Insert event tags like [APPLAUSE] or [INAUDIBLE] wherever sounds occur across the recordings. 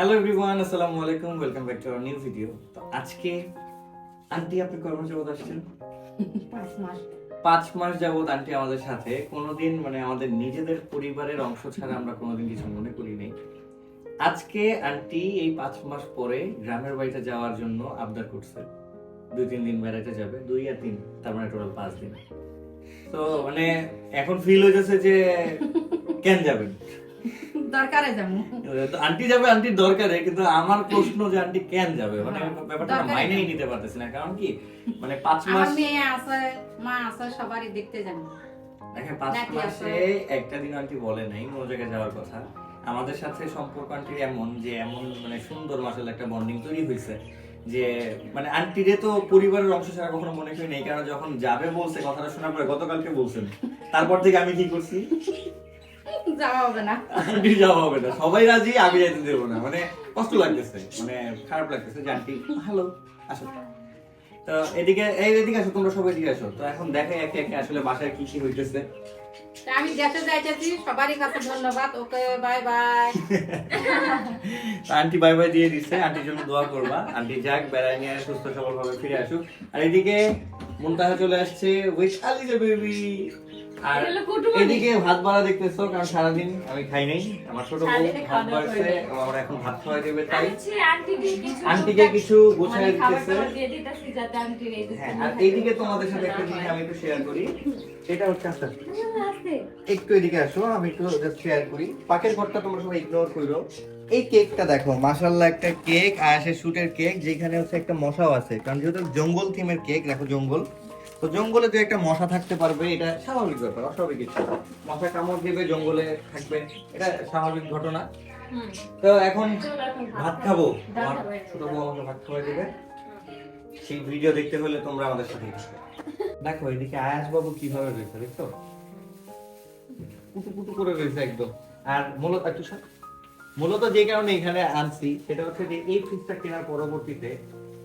Hello everyone আসসালামু আলাইকুম welcome back to our new video তো আজকে আন্টি আপনি কর্ম যাবত আসছেন? পাঁচ মাস। পাঁচ মাস যাবত আন্টি আমাদের সাথে। কোনোদিন মানে আমাদের নিজেদের পরিবারের অংশ ছাড়া আমরা কোনোদিন কিছু মনে করি নাই। আজকে আন্টি এই পাঁচ মাস পরে গ্রামের বাড়িতে যাওয়ার জন্য আবদার করছে। দুই তিন দিন বেড়াতে যাবে দুই আর তিন তার মানে টোটাল পাঁচ দিন। তো মানে এখন ফিল হইতেছে যে কেন যাবেন? দরকারে যাব আন্টি যাবে আন্টির দরকারে কিন্তু আমার প্রশ্ন যে আন্টি কেন যাবে? মানে ব্যাপারটা মাইনেই নিতে পারতেছি না কারণ কি? মানে পাঁচ আমার মাস মেয়ে আছে মা আছে সবারই দেখতে যাব দেখেন পাঁচ মাসে একটা দিন আন্টি বলে নাই কোনো জায়গায় যাওয়ার কথা। আমাদের সাথে সম্পর্ক আন্টির এমন যে এমন মানে সুন্দর মাসাল একটা বন্ডিং তৈরি হয়েছে যে মানে আন্টিরে তো পরিবারের অংশ ছাড়া কখনো মনে করি নেই কারণ যখন যাবে বলছে কথাটা শোনার পরে গতকালকে বলছেন। তারপর থেকে আমি কি করছি? যাওয়া হবে না। আন্টি যাওয়া হবে না। সবাই রাজি আমি যেতে দেবো না। মানে কষ্ট লাগতেছে মানে খারাপ লাগতেছে। যে আন্টি হ্যালো আসো। তো এদিকে এই এদিকে আসো তোমরা সবাই এদিকে আসো। তো এখন দেখে একে একে আসলে বাসায় কি কি হইতেছে। আমি দেশে যাইতেছি সবারই কাছে ধন্যবাদ। Okay bye bye. Aunty bye bye দিয়ে দিচ্ছে আন্টির জন্য দোয়া করবা। আন্টি যাক বেড়ায় নিয়ে সুস্থ সবল ভাবে ফিরে আসুক। আর এদিকে মুনতাহা চলে আসছে উইথ আলিজা বেবি আর এদিকে ভাত বাড়া দেখতেছো কারণ সারাদিন আমি খাই নাই। আমার ছোট বউ ভাত বাড়ছে আমার এখন ভাত দেবে তাই আন্টিকে কিছু মানে দিতেছে। হ্যাঁ আর এইদিকে তোমাদের সাথে একটা জিনিস আমি একটু শেয়ার করি। এটা হচ্ছে আচ্ছা একটু এদিকে আসো আমি একটু জাস্ট শেয়ার করি। পাকের ঘরটা তোমরা সবাই ইগনোর করো। এই কেকটা দেখো মাশাআল্লাহ একটা কেক আর আয়াসের শুটের কেক যেখানে হচ্ছে একটা মশাও আছে। কারণ যেহেতু জঙ্গল থিমের কেক দেখো জঙ্গল। তো জঙ্গলে যে একটা মশা থাকতে পারবে এটা স্বাভাবিক ব্যাপার অস্বাভাবিক কিছু মশা কামড় দিবে জঙ্গলে থাকবে এটা স্বাভাবিক ঘটনা। তো এখন ভাত খাব। ছোট বউ আমাকে ভাত খাওয়াই দেবে। সেই ভিডিও দেখতে হলে তোমরা আমাদের সাথে দেখো এদিকে আয়াস বাবু কীভাবে রয়েছে দেখছ? পুটু পুটু করে রয়েছে একদম। আর মূলত একটু মূলত যে কারণে এখানে আনছি সেটা হচ্ছে যে এই ফ্রিজটা কেনার পরবর্তীতে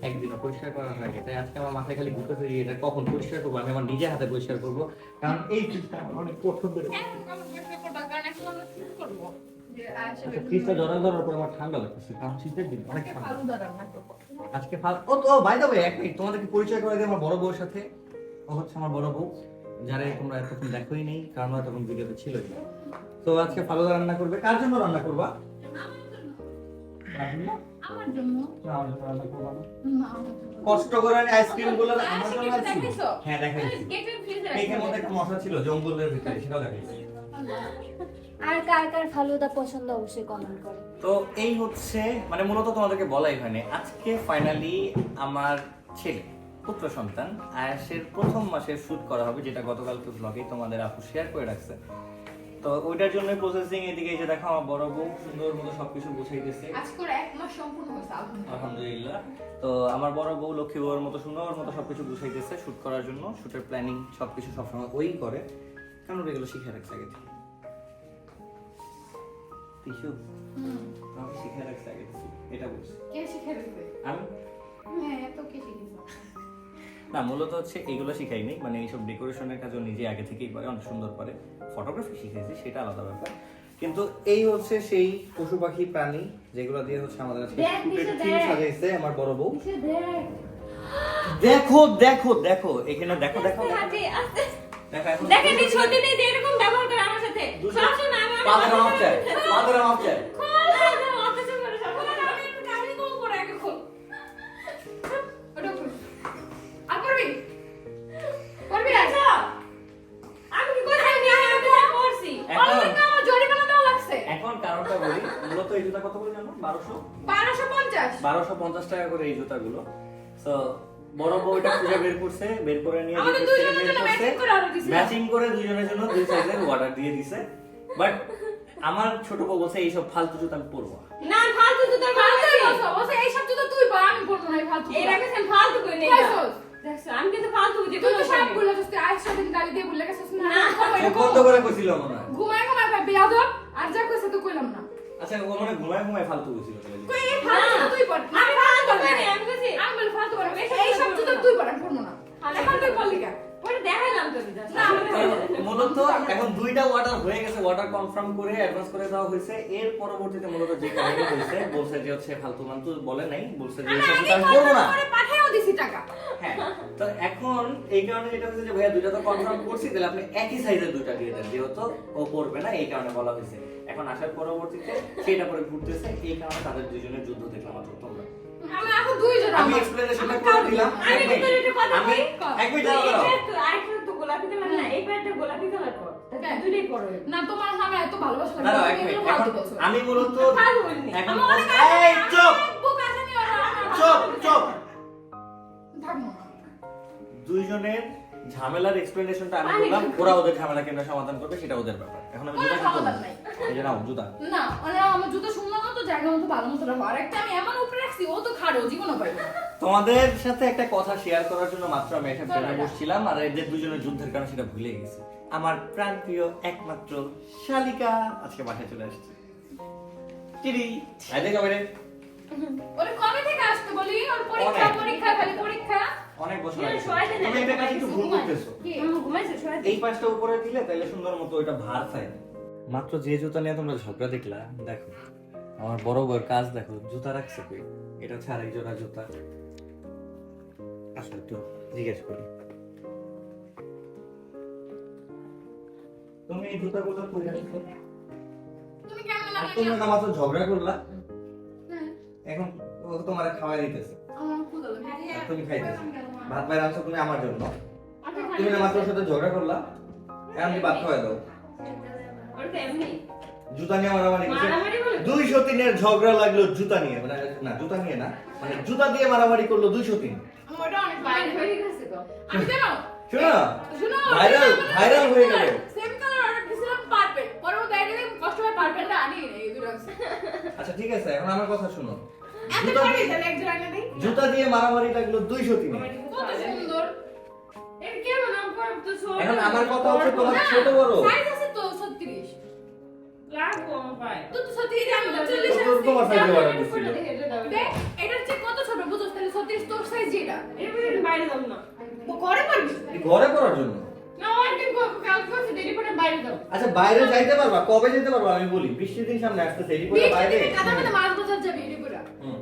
একদিনও পরিষ্কার করা হয়নি। তাই আজকে আমার মাথায় খালি ঘুরতে ফিরি এটা কখন পরিষ্কার করব আমি আমার নিজে হাতে পরিষ্কার করব। কারণ এই ফ্রিজটা আমার অনেক পছন্দের আচ্ছা ফ্রিজটা ধরার ধরার পর আমার ঠান্ডা লাগতেছে কারণ শীতের দিন অনেক ঠান্ডা। আজকে ফাল ও তো বাই দ্য ওয়ে এক মিনিট তোমাদেরকে পরিচয় করে দিই আমার বড় বউর সাথে। ও হচ্ছে আমার বড় বউ যারা তোমরা এতক্ষণ দেখোই নেই কারণ তখন ভিডিওতে ছিলই। তো আজকে ফালুদা রান্না করবে। কার জন্য রান্না করবা? আমার জন্য? না, আমার জন্য রান্না করবা না। না, আমার জন্য। কষ্ট করে আইসক্রিমগুলো আমার জন্য দেখাইছো? হ্যাঁ দেখাইছি কেকের ফ্রিজে কেকের মধ্যে একটা মশলা ছিল জঙ্গলের ভিতরে সেটাও দেখাইছি আর কার কার ফালুদা পছন্দ অবশ্যই কমেন্ট করে তো এই হচ্ছে মানে মূলত তোমাদেরকে বলাই হয়নি আজকে ফাইনালি আমার ছেলে পুত্র সন্তান আয়াসের প্রথম মাসের শুট করা হবে যেটা গতকালকে ব্লগে তোমাদের আপু শেয়ার করে রাখছে তো ওইটার জন্য প্রসেসিং এদিকে যে দেখো আমার বড় বউ সুন্দর মতো সবকিছু গুছাইতেছে। আজকে এক মাস সম্পূর্ণ হয়েছে আলহামদুলিল্লাহ। তো আমার বড় বউ লক্ষ্মী বউর মতো সুন্দর মতো সবকিছু গুছাইতেছে শুট করার জন্য। শুটের প্ল্যানিং সবকিছু সবসময় ওই করে। ওরা এগুলো শিখে রাখছে আগে থেকে। টিসু আমাকে শিখে রাখছে আগে থেকে। এটা বলছি। কে শিখে দিবে? আমি? হ্যাঁ, তো কে শিখিয়েছে? না মূলত হচ্ছে এগুলো শিখাই নেই মানে এইসব ডেকোরেশনের কাজও নিজে আগে থেকেই করে অনেক সুন্দর করে। ফটোগ্রাফি শিখেছি সেটা আলাদা ব্যাপার। কিন্তু এই হচ্ছে সেই পশু পাখি প্রাণী যেগুলো দিয়ে হচ্ছে আমাদের আজকে আমার বড় বউ থিম দেখো। সাজাইছে আমার বড় বউ। দেখো দেখো। দেখো দেখো দেখো এখানে দেখো দেখো দেখো। দেখো দেখো দেখো এখন দেখেন দেখো। ছোট এরকম ব্যবহার করে আমার সাথে। চাই দেখো দেখো চাই। পঞ্চাশ টাকা করে এই জুতাগুলো। তো খুঁজে বের করছে বের করে নিয়ে বের করছে। ম্যাচিং করে দুইজনের জন্য দুই সাইজের অর্ডার দিয়ে দিছে। বাট আমার ছোট বউ বলছে এইসব ফালতু জুতা আমি পরবো না। না ফালতু তো তোর ফালতু বলছো, বলছো এই সব জুতো তুই পর, আমি পরবো না ফালতু এই জুতো। রাখেছেন ফালতু করে নেই আমি কিন্তু ফালতু বুঝি তুই তো সব বলে তুই গালি দিয়ে বলে গেছিস না। বন্ধ করে কইছিল মনে হয় ঘুমায় ঘুমায় ভাই বেয়াদব, আচ্ছা ও মানে ঘুমায় ঘুমায় ফালতু কইছিল কই এই ফালতু তুই পড় আমি ফালতু আমি বলি ফালতু পড় এই সব তো তুই পড় আমি পরবো না। ফালতু এখন তুই কেন? মূলত এখন দুইটা অর্ডার হয়ে গেছে অর্ডার কনফার্ম করে অ্যাডভান্স করে দেওয়া হয়েছে। এর পরবর্তীতে মূলত যে কাহিনী হয়েছে বলছে যে হচ্ছে ফালতু বলে নাই বলছে যে করব না। করে দিছি টাকা। হ্যাঁ তো এখন এই কারণে যেটা হচ্ছে যে ভাইয়া দুইটা তো কনফার্ম করছি তাহলে আপনি একই সাইজের দুইটা দিয়ে দেন যেহেতু ও পড়বে না এই কারণে বলা হয়েছে। এখন আসার পরবর্তীতে সেটা পরে ঘুরতেছে এই কারণে তাদের দুজনের যুদ্ধ দেখলাম তোমরা। আমরা এখন দুইজন আমি এক্সপ্লেনেশনটা করে দিলাম আমি কিন্তু মিনিট। কথা বলি। এক মিনিট দাঁড়াও, দাঁড়াও। প্যান্ট তো- আরেকটা তো গোলাপি কালার না, এই প্যান্টটা গোলাপি কালার কর। হ্যাঁ। পরো। না তোমার আমার এত ভালোবাসা লাগে। আমি মূলত এখন এই চুপ চুপ চুপ দুইজনের ঝামেলার এক্সপ্লেনেশনটা আমি বললাম ওরা ওদের ঝামেলা কেমন সমাধান করবে সেটা ওদের ব্যাপার এখন আমি কোনো জুতা কি করব এই যে নাও জুতা না ওরা আমার জুতো সুন্দর মতো জায়গা মতো ভালো মতো রাখো আর একটা আমি এমন রাখছি ও তো খাড়ো জীবনও পাইবে তোমাদের সাথে একটা কথা শেয়ার করার জন্য মাত্র আমি বসছিলাম আর এদের দুজনের যুদ্ধের কারণে সেটা ভুলে গেছি। আমার প্রাণপ্রিয় একমাত্র শালিকা আজকে বাসায় চলে আসছে। ওরে কবে থেকে আসতে বলি? ওর পরীক্ষা পরীক্ষা খালি পরীক্ষা? অনেক বছর আগে তুমি একটা না, কাজ একটু ভুল করতেছো। এই পাঁচটা উপরে দিলে তাহলে সুন্দর মতো ওইটা ভার মাত্র যে জুতা নিয়ে তোমরা ঝগড়া দেখলা দেখো আমার বড় বড় কাজ দেখো জুতা রাখছে কই এটা হচ্ছে আরেক জোড়া জুতা। আসলে একটু জিজ্ঞেস করি। তুমি এই জুতাগুলো না মাত্র ঝগড়া করলা। হ্যাঁ, এখন ও তোমার দিতেছে। আমার তুমি খাইতেছো। ভাত বাইরে আনছো তুমি আমার জন্য। তুমি না মাত্র সাথে ঝগড়া করলা। এখন ভাত খাওয়াই দাও। জুতা নিয়ে মারামারি বলে? দুইশো তিনের ঝগড়া লাগল জুতা নিয়ে। মানে না জুতা নিয়ে না। মানে জুতা দিয়ে মারামারি করল দুইশো তিন। ভাইরাল ভাইরাল হয়ে গেল। আচ্ছা ঠিক আছে এখন আমার কথা শুনো। জুতা দিয়ে মারামারি লাগল দুইশো তিনে। এখন আমার কথা হচ্ছে তোমার ছোট বড়। সাইজ আছে তো 36 লাগবো আমার পায়ে। তো তো 36 আমি 40 তো তোমার সাইজে বড় দিছিল ফটো দেখে। এটা দাও। দেখ এটার চেয়ে কত ছোট? বুঝছ তাহলে 36 তোর সাইজ যেটা। এর বাইরে দাও না। পারবি ঘরে জন্য। আচ্ছা বাইরে যাইতে পারবা? কবে যেতে পারবা? আমি বলি বৃষ্টির দিন সামনে আসতেছে এটি করে বাইরে কাদা কাদা মাছ বাজার যাবি এটি করে। হুম,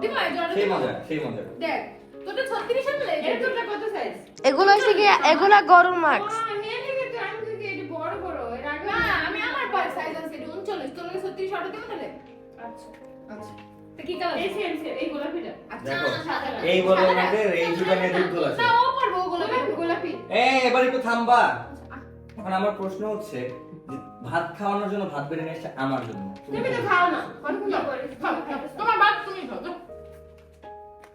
দিবা এই জন্য সেই মজা সেই মজা। দেখ তোটা 36 আনলে এটা তোরটা কত size? এগুলো হচ্ছে কি এগুলা গরুর মাছ ও, হ্যাঁ, লেগে তো আমি দেখি এটা বড় বড়। এর আগে- না আমি আমার পার সাইজ আছে এটা 39 তোর লাগে 36 অর্ডার দিবা তাহলে? আচ্ছা। আচ্ছা। তো কি কালার? এই এই গোলাপিটা। আচ্ছা সাদা এই আছে। না ও পারব গোলাপি, গোলাপি। এ এবার একটু থামবা। এখন আমার প্রশ্ন হচ্ছে ভাত খাওয়ানোর জন্য ভাত বেড়ে নিয়ে আমার জন্য। তুমি তো খাও না। তোমার বাদ তুমি খাও তো।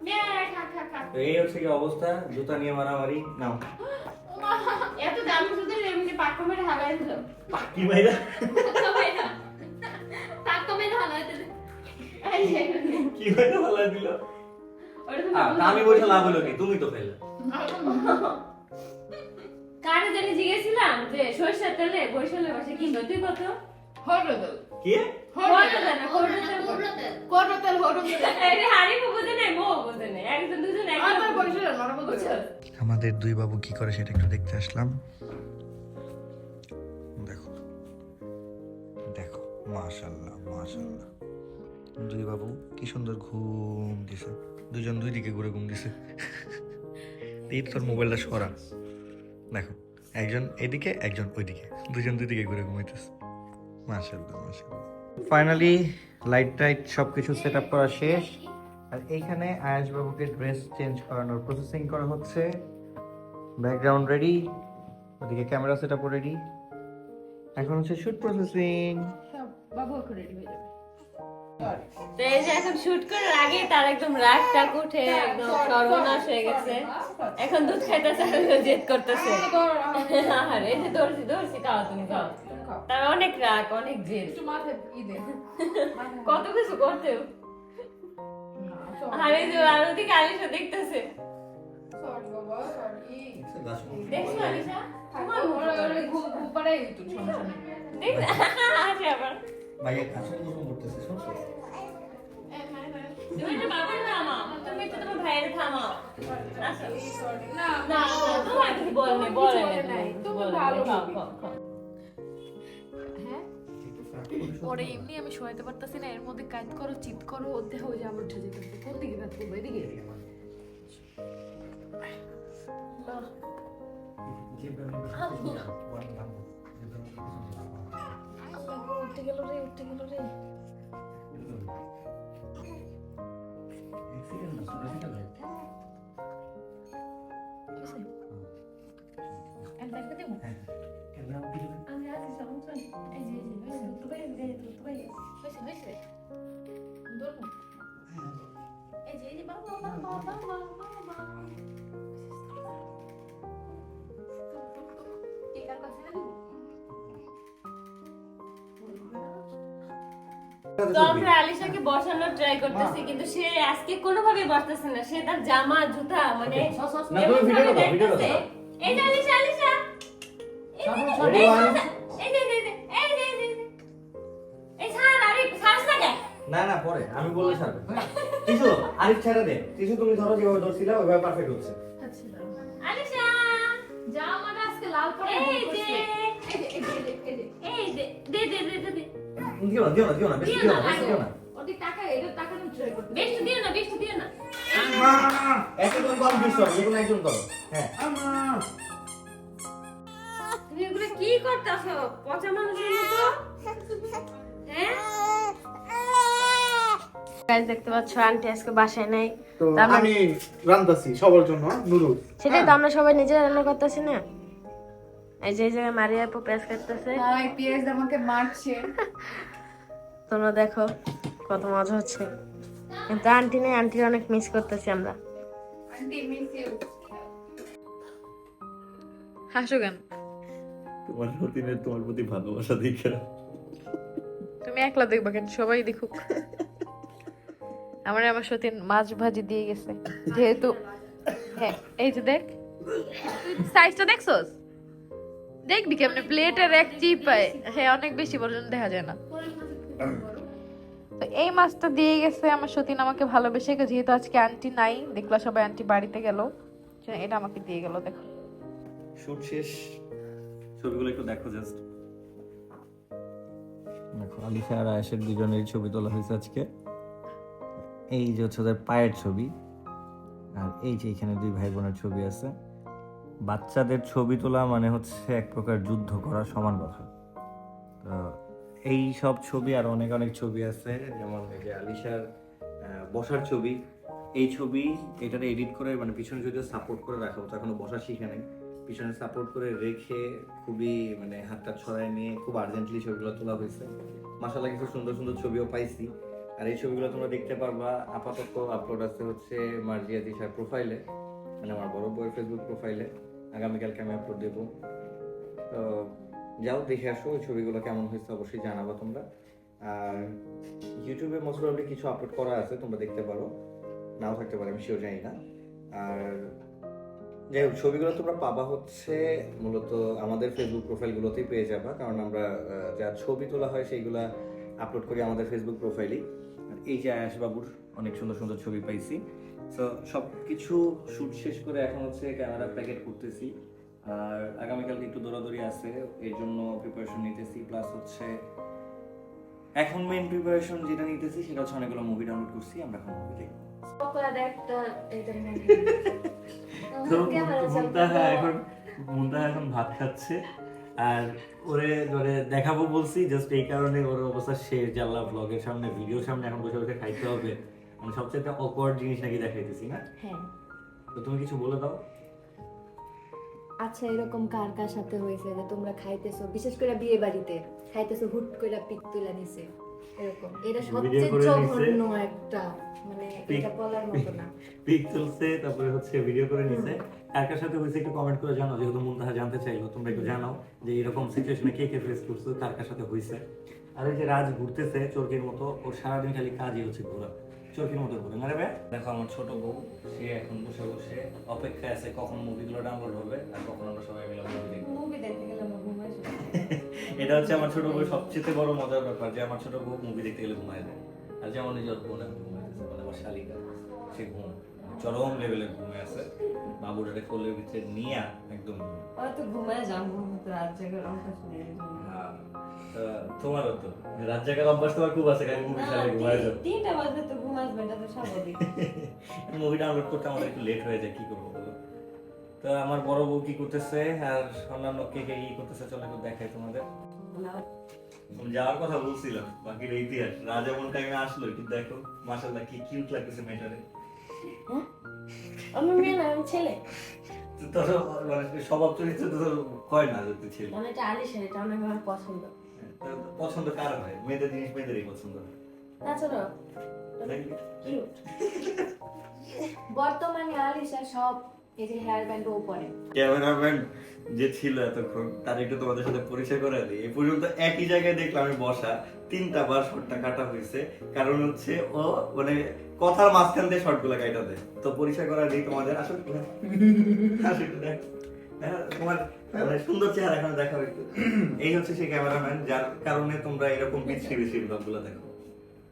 নে, খা, খা, খা। তো এই হচ্ছে কি অবস্থা? জুতা নিয়ে মারামারি? নাও [GASPS] এত দামি জুতো এমনি পাক্কা মেরে হাগায় দিল। কি ভাইরা এই যে, কি ভাইরা ভালো দিল? আ, তা আমি বসে লাভ হলো কি? তুমি তো খাইলে কারে জানি জিজ্ঞেসছিলাম যে সরিষার তেলে বসে কিনবো তুই কত? হরদল। কি? মারা আমাদের দুই বাবু কি করে সেটা একটু দেখতে আসলাম। মাশাল্লাহ মাশাল্লাহ দুই বাবু, কি সুন্দর ঘুম দিছে। দুজন দুই দিকে ঘুরে ঘুম দিছে। এই তোর মোবাইলটা সরা। দেখো, একজন এদিকে, একজন ওইদিকে। দুজন দুই দিকে ঘুরে ঘুমাইতেছে। মাশাল্লাহ মাশাল্লাহ ফাইনালি লাইট টাইট সব কিছু সেট আপ করা শেষ। আর এইখানে আয়াস বাবুকে ড্রেস চেঞ্জ করানোর প্রসেসিং করা হচ্ছে। ব্যাকগ্রাউন্ড রেডি ওদিকে ক্যামেরা সেট আপ রেডি এখন হচ্ছে শুট প্রসেসিং বাবু এখন রেডি হয়ে যাবে। তো এই যে এখন শুট করার আগে তার একদম রাগ টাক উঠে একদম সর্বনাশ হয়ে গেছে। এখন দুধ খাইতেছে জেদ করতেছে। আর এই যে দৌড়ছি দৌড়ছি খাও তুমি খাও। তার অনেক রাগ অনেক জেদ। [LAUGHS] কত কিছু করতেও আর এই যে আর ওদিকে আলিশা দেখতেছে। সরি দেখছ আলিশা? তোমার ঘুম ঘুম পাড়াই তো সমস্যা নেই আসে আবার। ভাইয়া কাছে করতেছে শুনছো। হ্যাঁ এমনি আমি শোয়াইতে পারতাছি না এর মধ্যে কাজ করো চিৎ করো ওর দেহ ওই যে উঠে যেতেছে। কোন দিকে কাজ করব এদিকে? উঠতে গেল রে উঠতে গেল রে আমি দেখতে দেবো আমি আছি সমস্যা নেই। এই যে এই যে হয়েছে, তো তো আমরা আলিশাকে বসানোর ট্রাই করতেছি কিন্তু সে আজকে কোনোভাবে বসতেছে না সে তার জামা জুতা মানে না, তুমি দাও, ভিডিওটা দেখতেছে। দাও। এই যে আলিশা আলিশা না না না পরে আমি বলে ছাড়বে টিসু আরিফ ছেড়ে দে টিসু তুমি ধরো যেভাবে ধরছিলে ওইভাবে পারফেক্ট হচ্ছে আচ্ছা, আলিশা জামাটা আজকে লাল করে এই যে, এই যে, এই যে, দে, দে, দে, দে। দিও না দিও না দিও না বেশি দিও না, বেশি দিও না ওদিক তাকায়, এটা তাকানোর try করতে। বেশি দিও না, বেশি দিও না। একটু তুমি কম দিচ্ছ যে কোনো একজন করো হ্যাঁ তুমি এগুলো কি করতেছো? পচা মানুষের মতো? হ্যাঁ? গাইস দেখতে পাচ্ছ আন্টি আজকে বাসায় নাই তো আমি রান্তাছি সবার জন্য নুডলস সেটাই তো আমরা সবাই নিজেরা রান্না করতেছি না এই যে জায়গায় মারিয়া আপু পেঁয়াজ কাটতেছে। মামাই পেঁয়াজ আমাকে মারছে। [LAUGHS] তোমরা দেখো কত মজা হচ্ছে। কিন্তু আন্টি নেই আন্টির অনেক মিস করতেছি আমরা। আন্টি মিস ইউ হাসো কেন? তোমার সতীনের তোমার প্রতি ভালোবাসা দেখে। তুমি একলা দেখবা কেন? সবাই দেখুক। আমার আমার সতীন মাছ ভাজি দিয়ে গেছে। যেহেতু হ্যাঁ এই যে দেখ। সাইজটা দেখছস? দেখবি কেমনে প্লেটের এক চিপায় হ্যাঁ অনেক বেশি পর্যন্ত দেখা যায় না। তো এই মাছটা দিয়ে গেছে আমার সতীন আমাকে ভালোবেসে গেছে যেহেতু আজকে আন্টি নাই দেখলা সবাই আন্টি বাড়িতে গেল। এটা আমাকে দিয়ে গেল দেখো। শুট শেষ। ছবিগুলো একটু দেখো জাস্ট দেখো আলিফা আর আয়েশের দুজনের ছবি তোলা হয়েছে আজকে। এই যে হচ্ছে ওদের পায়ের ছবি আর এই যে এখানে দুই ভাই বোনের ছবি আছে। বাচ্চাদের ছবি তোলা মানে হচ্ছে এক প্রকার যুদ্ধ করা সমান কথা। তো এই সব ছবি আর অনেক অনেক ছবি আছে, যেমন এই যে আলিশার বসার ছবি। এই ছবি এটাতে এডিট করে মানে পিছনে যদিও সাপোর্ট করে রাখা হতো, এখনও বসা শিখে নেই। পিছনে সাপোর্ট করে রেখে খুবই মানে হাতটা ছড়ায় নিয়ে খুব আর্জেন্টলি ছবিগুলো তোলা হয়েছে। মাসাল্লাহ কিছু সুন্দর সুন্দর ছবিও পাইছি। আর এই ছবিগুলো তোমরা দেখতে পারবা, আপাতত আপলোড আছে হচ্ছে মার্জিয়া দিশার প্রোফাইলে মানে আমার বড় বউয়ের ফেসবুক প্রোফাইলে আগামীকালকে আমি আপলোড দেবো। তো যাও, দেখে আসো, ওই ছবিগুলো কেমন হয়েছে অবশ্যই জানাব তোমরা। আর ইউটিউবে মোস্ট প্রবলি কিছু আপলোড করা আছে, তোমরা দেখতে পারো। নাও থাকতে পারে, আমি শিওর জানি না। আর যাই হোক, ছবিগুলো তোমরা পাবা হচ্ছে মূলত আমাদের ফেসবুক প্রোফাইলগুলোতেই পেয়ে যাবা। কারণ আমরা যা ছবি তোলা হয় সেইগুলা আপলোড করি আমাদের ফেসবুক প্রোফাইলেই আর এই যে আয়াস বাবুর অনেক সুন্দর সুন্দর ছবি পাইছি। তো সব কিছু শুট শেষ করে এখন হচ্ছে ক্যামেরা প্যাকেট করতেছি। আর আগামীকালকে একটু দৌড়াদৌড়ি আছে এর জন্য প্রিপারেশন নিতেছি। প্লাস হচ্ছে এখন মেইন প্রিপারেশন যেটা নিতেছি সেটা হচ্ছে অনেকগুলো মুভি ডাউনলোড করছি আমরা এখন মুভি দেখব। তো মুন্তাহা এখন মুন্তাহা এখন ভাত খাচ্ছে। আর ওরে ধরে দেখাবো বলছি জাস্ট এই কারণে ওর অবস্থা শেষ। জানলা ব্লগের সামনে ভিডিওর সামনে এখন বসে বসে খাইতে হবে। মানে সবচেয়ে অকওয়ার্ড জিনিস নাকি দেখাইতেছি না হ্যাঁ। তো তুমি কিছু বলে দাও। আচ্ছা এরকম কার কার সাথে হয়েছে যে তোমরা খাইতেছো? বিশেষ করে বিয়ে বাড়িতে খাইতেছো হুট করে পিক তুলে নিছে। এরকম। এটা সবচেয়ে জঘন্য একটা মানে এটা বলার মতো না। পিক তুলছে তারপরে হচ্ছে ভিডিও করে নিছে। কার কার সাথে হয়েছে একটু কমেন্ট করে জানাও যেহেতু মুন্তাহা জানতে চাইলো তোমরা একটু জানাও যে এরকম সিচুয়েশনে কে কে ফেস করছ কার কার সাথে হয়েছে। আর এই যে রাজ ঘুরতেছে চোরকির মতো ওর সারাদিন খালি কাজই হচ্ছে ঘোরা। চোরকির মতো ঘুরে না রে ভাই? দেখো আমার ছোট বউ সে এখন বসে বসে অপেক্ষায় আছে কখন মুভিগুলো ডাউনলোড হবে আর কখন আমরা সবাই মিলে মুভি দেখব। মুভি দেখতে গেলে আমার ঘুম আসবে। [LAUGHS] এটা হচ্ছে আমার ছোট বউ সবচেয়ে বড় মজার ব্যাপার যে আমার ছোট বউ মুভি দেখতে গেলে ঘুমায় যায়। আর যেমন নিজের বোন ঘুমায় মানে আমার শালিকা সে ঘুম চরম লেভেলের ঘুমে আছে। বাবুটাকে কোলের ভিতরে নিয়ে একদম হয়তো ঘুমায় যাব রাত জায়গার অঙ্ক শুনে আহ, তা তোমারও তো রাত জায়গার অভ্যাস তোমার খুব আছে খালি মুভি ছাড়া ঘুমায় যাও। তিনটা বাজে তো ঘুম আসবে এটা তো স্বাভাবিক। মুভি ডাউনলোড করতে আমাদের একটু লেট হয়ে যায় কি করব বলো? তো আমার বড় বউ কি করতেছে আর অন্যান্য কে কে কি করতেছে চলো একটু দেখাই তোমাদের। যাওয়ার কথা বলছিলাম বাকি ইতিহাস। রাজা এমন টাইমে আসলো একটু দেখো মাসাল্লাহ কি কিউট লাগতেছে মেয়েটারে। আমি মেয়ে না আমি ছেলে। তোর মানে স্বভাব চরিত্র তো কয় না যদি ছেলে? মানে এটা আলিশান এটা অনেক আমার পছন্দ। পছন্দ কার হয়? মেয়েদের জিনিস মেয়েদেরই পছন্দ। হয় তাছাড়া? কিউট বর্তমানে আলিশা সব যে ছিল এতক্ষণ তার একটু তোমাদের সাথে পরিচয় দিই। এই পর্যন্ত একই জায়গায় দেখলাম আমি বসা তিনটা বার শটটা কাটা হয়েছে। কারণ হচ্ছে ও মানে কথার মাঝখান দিয়ে কাটা দেয়। তো পরিচয় করা দিই তোমাদের। হ্যাঁ, তোমার মানে সুন্দর চেহারা এখানে দেখো একটু। এই হচ্ছে সেই ক্যামেরাম্যান যার কারণে তোমরা এরকম বিশ্রী বিশ্রী ব্লগগুলো দেখো।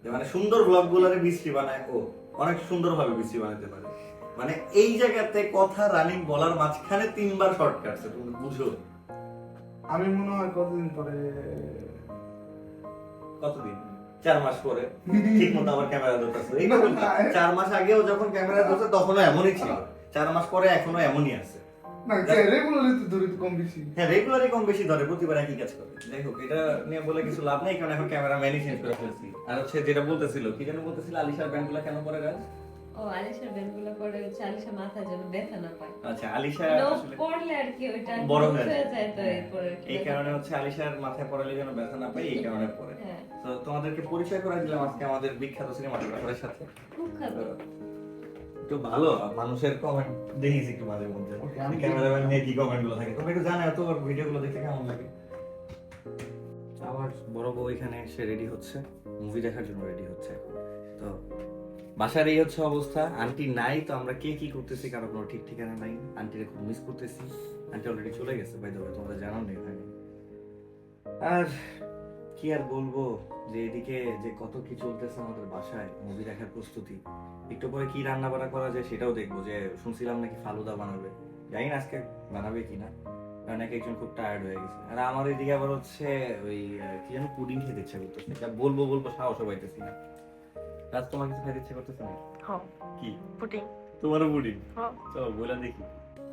মানে সুন্দর ব্লগ গুলারে বিশ্রী বানায় ও। অনেক সুন্দর ভাবে বিশ্রী বানাতে পারে মানে এই জায়গাতে কথা রানিং বলার মাঝখানে তিনবার শর্ট কাটছে তুমি বুঝো। আমি মনে হয় কতদিন পরে? কতদিন? চার মাস পরে। ঠিক মতো আবার ক্যামেরা ধরতেছে এই চার মাস আগেও যখন ক্যামেরা ধরছে তখনও এমনই ছিল। চার মাস পরে এখনও এমনই আছে। হ্যাঁ রেগুলারই কম বেশি। ধরে প্রতিবার একই কাজ করে। যাই হোক এটা নিয়ে বলে কিছু লাভ নেই কারণ এখন ক্যামেরা চেঞ্জ করে ফেলছি। আর হচ্ছে যেটা বলতেছিল কি যেন বলতেছিল আলিশার ব্যান্ডগুলো কেন পরে রাজ ও আলিশার ব্যান্ডগুলো পরে হচ্ছে আলিশা ব্যথা না পায়। আচ্ছা আলিশা মানে আসলে পড়লে আর কি ওইটা বড় হয়ে হয়ে যায়। তো এরপরে এই কারণে হচ্ছে আলিশার মাথায় পড়ালে যেন ব্যথা না পাই এই কারণে পরে হ্যাঁ। তো তোমাদেরকে পরিচয় করে দিলাম আজকে আমাদের বিখ্যাত সিনেমাটোগ্রাফারের সাথে। খুব একটু ভালো মানুষের কমেন্ট দেখিস একটু মাঝে মধ্যে। আমি- ক্যামেরাম্যান নিয়ে কি কমেন্টগুলো থাকে? তোমরা একটু জানাও তো ভিডিও গুলো দেখতে কেমন লাগে? আমার বড় বউ এখানে এসে রেডি হচ্ছে। মুভি দেখার জন্য রেডি হচ্ছে। তো বাসার এই হচ্ছে অবস্থা। আন্টি নাই, তো আমরা কে কি করতেছি কারও কোনো ঠিক ঠিকানা নাই। আন্টিরে খুব মিস করতেছি। আন্টি অলরেডি চলে গেছে বাই দ্য তোমরা জানাও নেই এখানে। আর কি আর বলব, যে এদিকে যে কত কি চলতেছে আমাদের বাসায় মুভি দেখার প্রস্তুতি। একটু পরে কি রান্না বান্না করা যায় সেটাও দেখব, যে শুনছিলাম নাকি ফালুদা বানাবে। জানি না আজকে বানাবে কিনা, কারণ এক একজন খুব টায়ার্ড হয়ে গেছে। আর আমার এদিকে আবার হচ্ছে ওই কি যেন পুডিং খেতে ইচ্ছা করতেছে। বলব বলব সাহসও পাইতেছি না। রাত তোমার কিছু খাইতে ইচ্ছা করতেছে না হ্যাঁ। কি? পুটিং তোমারও পুডিং? হ্যাঁ। চলো বইলা দেখি।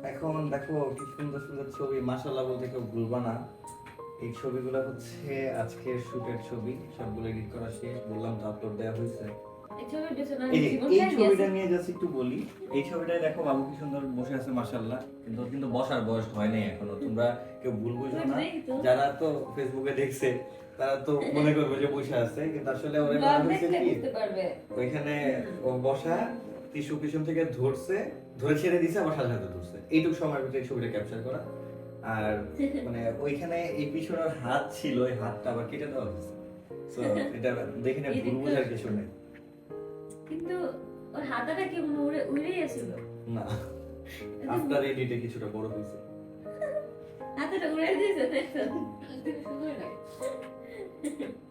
এখন দেখো কি সুন্দর সুন্দর ছবি। মাশাল্লাহ বলতে কেউ ভুলবা না। এই ছবিগুলো হচ্ছে আজকের শুটের ছবি। সবগুলো এডিট করা শেষ। বললাম তো আপলোড দেওয়া হয়েছে। এই ছবিটা নিয়ে জাস্ট একটু বলি এই ছবিটায় দেখো বাবু কি সুন্দর বসে আছে মাশাল্লাহ কিন্তু কিন্তু বসার বয়স হয় নাই এখনও। তোমরা কেউ ভুল বুঝো না। যারা তো ফেসবুকে দেখছে তারা তো মনে করবে যে বসে আছে কিন্তু আসলে ওরে মনে হয়েছে কি? ওইখানে ও বসা টিস্যু পিছন থেকে ধরছে ধরে ছেড়ে দিছে আবার সাথে সাথে ধরছে। এইটুকু সময়ের ভিতরে ছবিটা ক্যাপচার করা। আর [LAUGHS] মানে ওইখানে এই পিছনের হাত ছিল ওই হাতটা আবার কেটে দেওয়া হয়েছে। So, [LAUGHS] এটা দেখে না ভুল বোঝার কিছু নেই। কিন্তু ওর হাতাটা কি উড়ে উড়ে গেছিল না। আফটার এডিটে কিছুটা বড় হয়েছে। হাতাটা উড়ে দিয়েছে তাই তো? সুন্দর লাগে। [LAUGHS]